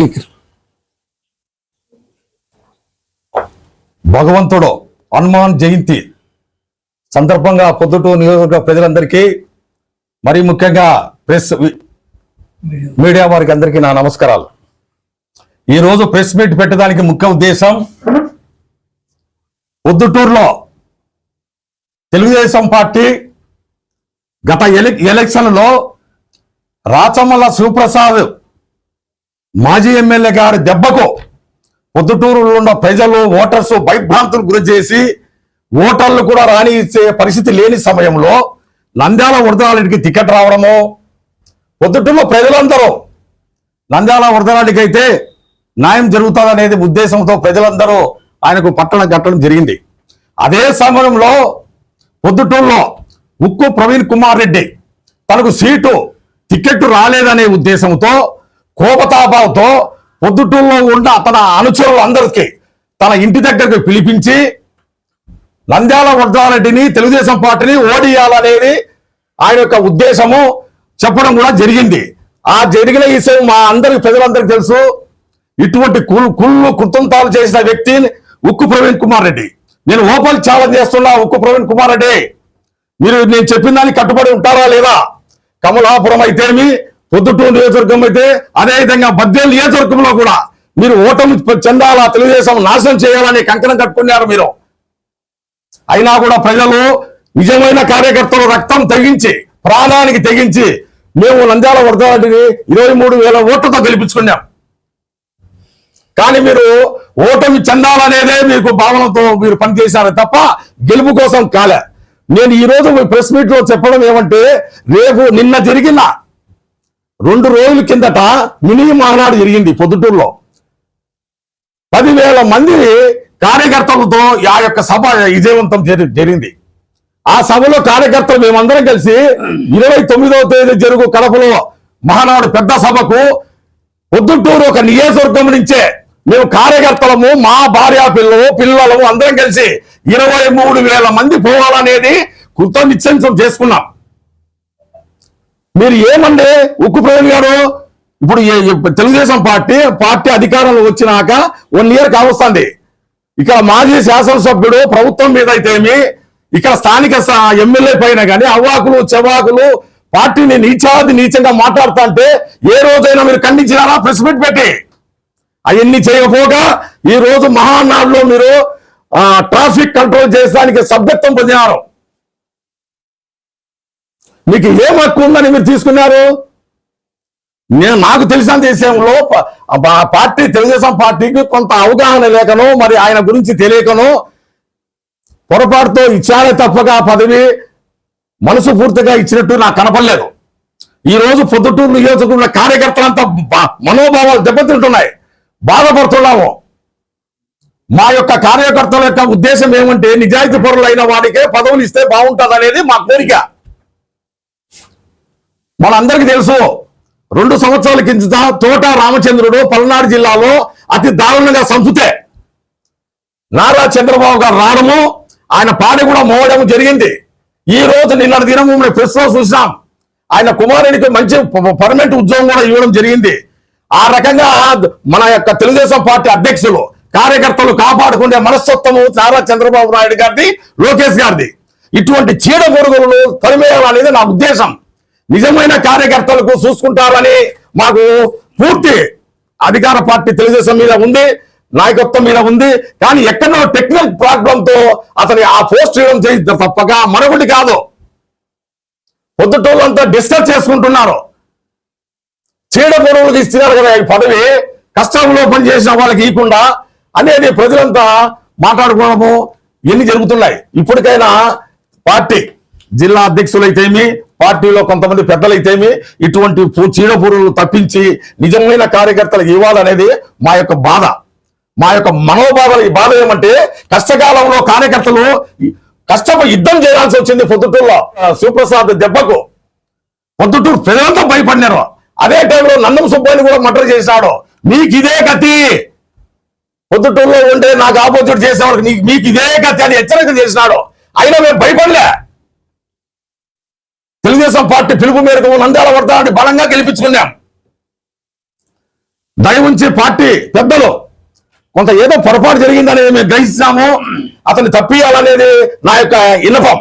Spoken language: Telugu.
స్పీకర్. భగవంతుడు హనుమాన్ జయంతి సందర్భంగా పొద్దుటూరు నియోజకవర్గ ప్రజలందరికీ మరి ముఖ్యంగా ప్రెస్ మీడియా వారికి అందరికీ నా నమస్కారాలు. ఈరోజు ప్రెస్ మీట్ పెట్టడానికి ముఖ్య ఉద్దేశం పొద్దుటూరులో తెలుగుదేశం పార్టీ గత ఎలక్షన్లో రాచమల్ల శివప్రసాద్ మాజీ ఎమ్మెల్యే గారి దెబ్బకు పొద్దుటూరులో ఉన్న ప్రజలు ఓటర్స్ భయభ్రాంతులు గురి చేసి ఓటర్లు కూడా రాని ఇచ్చే పరిస్థితి లేని సమయంలో నంద్యాల వరదరానికి టికెట్ రావడము పొద్దుటూరులో ప్రజలందరూ నంద్యాల వరదరానికి అయితే న్యాయం జరుగుతుందనేది ఉద్దేశంతో ప్రజలందరూ ఆయనకు పట్టణం కట్టడం జరిగింది. అదే సమయంలో పొద్దుటూరులో ఉక్కు ప్రవీణ్ కుమార్ రెడ్డి తనకు సీటు టికెట్ రాలేదనే ఉద్దేశంతో కోపతాపాలతో పొద్దుటూరులో ఉన్న తన అనుచరులు అందరికీ తన ఇంటి దగ్గరకు పిలిపించి నంద్యాల వర్ధారెడ్డిని తెలుగుదేశం పార్టీని ఓడియాలనేది ఆయన యొక్క ఉద్దేశము. చెప్పడం కూడా జరిగింది. ఆ జరిగిన విషయం మా అందరికి ప్రజలందరికీ తెలుసు. ఇటువంటి కుళ్ళు కుళ్ళు చేసిన వ్యక్తి ఉక్కు ప్రవీణ్ కుమార్ రెడ్డి. నేను ఓపెన్ ఛాలెంజ్ చేస్తున్నా ఉక్కు ప్రవీణ్ కుమార్ రెడ్డి. మీరు నేను చెప్పిన దానికి కట్టుబడి ఉంటారా లేదా? కమలాపురం అయితేమి పొద్దుటూరు నియోజకవర్గం అయితే అదేవిధంగా విధంగా నియోజకవర్గంలో కూడా మీరు ఓటమి చెందాలా తెలుగుదేశం నాశనం చేయాలని కంకణం కట్టుకున్నారు మీరు. అయినా కూడా ప్రజలు నిజమైన కార్యకర్తలు రక్తం తెగించి ప్రాణానికి తెగించి మేము నంద్యాల వరదాటిని ఇరవై మూడు వేల ఓట్లతో గెలిపించుకున్నాం. కానీ మీరు ఓటమి చెందాలనేదే మీకు భావనతో మీరు పనిచేశారు తప్ప గెలుపు కోసం కాలే. నేను ఈ రోజు మీ ప్రెస్ మీట్లో చెప్పడం ఏమంటే రేపు నిన్న జరిగిన రెండు రోజుల కిందట మినీ మహానాడు జరిగింది పొద్దుటూరులో. పదివేల మంది కార్యకర్తలతో ఆ యొక్క సభ విజయవంతం జరిగింది. ఆ సభలో కార్యకర్తలు మేమందరం కలిసి ఇరవై తొమ్మిదవ తేదీ జరుగు కడపలో మహానాడు పెద్ద సభకు పొద్దుటూరు ఒక నియోజకవర్గం నుంచే మేము కార్యకర్తలము మా భార్య పిల్లలు పిల్లలము అందరం కలిసి ఇరవై మూడు వేల మంది పోవాలనేది కృతనిశ్చయం చేసుకున్నాం. మీరు ఏమండి ఉక్కు ప్రవీణ్ గారు? ఇప్పుడు తెలుగుదేశం పార్టీ పార్టీ అధికారంలో వచ్చినాక వన్ ఇయర్ కావస్తుంది. ఇక్కడ మాజీ శాసనసభ్యుడు ప్రభుత్వం మీద అయితేమి ఇక్కడ స్థానిక ఎమ్మెల్యే పైన కానీ అవ్వాకులు చెవాకులు పార్టీని నీచాది నీచంగా మాట్లాడుతా అంటే ఏ రోజైనా మీరు ఖండించినారా? ప్రెస్ మీట్ పెట్టి. అవన్నీ చేయకపోగా ఈ రోజు మహానాడులో మీరు ట్రాఫిక్ కంట్రోల్ చేయడానికి సభ్యత్వం పొందినారు. మీకు ఏం హక్కు ఉందని మీరు తీసుకున్నారు? నేను నాకు తెలిసిన విషయంలో పార్టీ తెలుగుదేశం పార్టీకి కొంత అవగాహన లేకనో మరి ఆయన గురించి తెలియకనో పొరపాటుతో ఇచ్చారే తప్పగా పదవి మనసు పూర్తిగా ఇచ్చినట్టు నాకు కనపడలేదు. ఈ రోజు పొద్దుటూరు నియోజకవర్గంలో కార్యకర్తలంతా మనోభావాలు దెబ్బతింటున్నాయి. బాధపడుతున్నాము. మా యొక్క కార్యకర్తల యొక్క ఉద్దేశం ఏమంటే నిజాయితీ పరులైన వాడికే పదవులు ఇస్తే బాగుంటుంది అనేది మా కోరిక. మనందరికీ తెలుసు రెండు సంవత్సరాల కిందట తోట రామచంద్రుడు పల్నాడు జిల్లాలో అతి దారుణంగా సంసుతే నారా చంద్రబాబు గారు రావడము ఆయన పాడి కూడా మోవడం జరిగింది. ఈ రోజు నిన్న దినము మేము ప్రెస్లో చూసినాం. ఆయన కుమారునికి మంచి పర్మనెంట్ ఉద్యోగం కూడా ఇవ్వడం జరిగింది. ఆ రకంగా మన యొక్క తెలుగుదేశం పార్టీ అధ్యక్షులు కార్యకర్తలు కాపాడుకునే మనస్తత్వము నారా చంద్రబాబు నాయుడు గారిది లోకేష్ గారిది. ఇటువంటి చీడ పొరుగులను తరిమేయాలనేది నా ఉద్దేశం. నిజమైన కార్యకర్తలకు చూసుకుంటారని మాకు పూర్తి అధికార పార్టీ తెలుగుదేశం మీద ఉంది నాయకత్వం మీద ఉంది. కానీ ఎక్కడో టెక్నికల్ ప్రాబ్లం తో అతని ఆ పోస్ట్ చేయడం చేయి తప్పక మరొకటి కాదు. పొద్దుటోళ్ళంతా డిస్కస్ చేసుకుంటున్నారు. చీడ పొడవులకు ఇస్తున్నారు కదా ఈ పదవి కష్టంలో పనిచేసిన వాళ్ళకి ఇవ్వకుండా అనేది ప్రజలంతా మాట్లాడుకోవడము ఎన్ని జరుగుతున్నాయి. ఇప్పటికైనా పార్టీ జిల్లా అధ్యక్షులైతేమి పార్టీలో కొంతమంది పెద్దలైతేమి ఇటువంటి చీడపురులు పురుగులు తప్పించి నిజమైన కార్యకర్తలకు ఇవ్వాలనేది మా యొక్క బాధ. మా యొక్క మనోభావాల ఈ బాధ ఏమంటే కష్టకాలంలో కార్యకర్తలు కష్టపు యుద్ధం చేయాల్సి వచ్చింది పొద్దుటూరులో. సుప్రసాద్ శివప్రసాద్ దెబ్బకు పొద్దుటూరు ప్రజలంతా భయపడినారు. అదే టైంలో నందం సుబ్బాయిని కూడా మటర్ చేశాడు. మీకు ఇదే గతి. పొద్దుటూరులో ఉంటే నాకు ఆపోజిట్ చేసేవాడికి నీకు మీకు ఇదే గతి అని హెచ్చరిక చేసినాడు. అయినా మేము భయపడలే. తెలుగుదేశం పార్టీ పిలుపు మేరకు నంద్యాల వర్ధాన్ని బలంగా గెలిపించుకున్నాం. దయ ఉంచి పార్టీ పెద్దలు కొంత ఏదో పొరపాటు జరిగిందనేది మేము గ్రహిస్తాము అతన్ని తప్పియాలనేది నా యొక్క విన్నపం.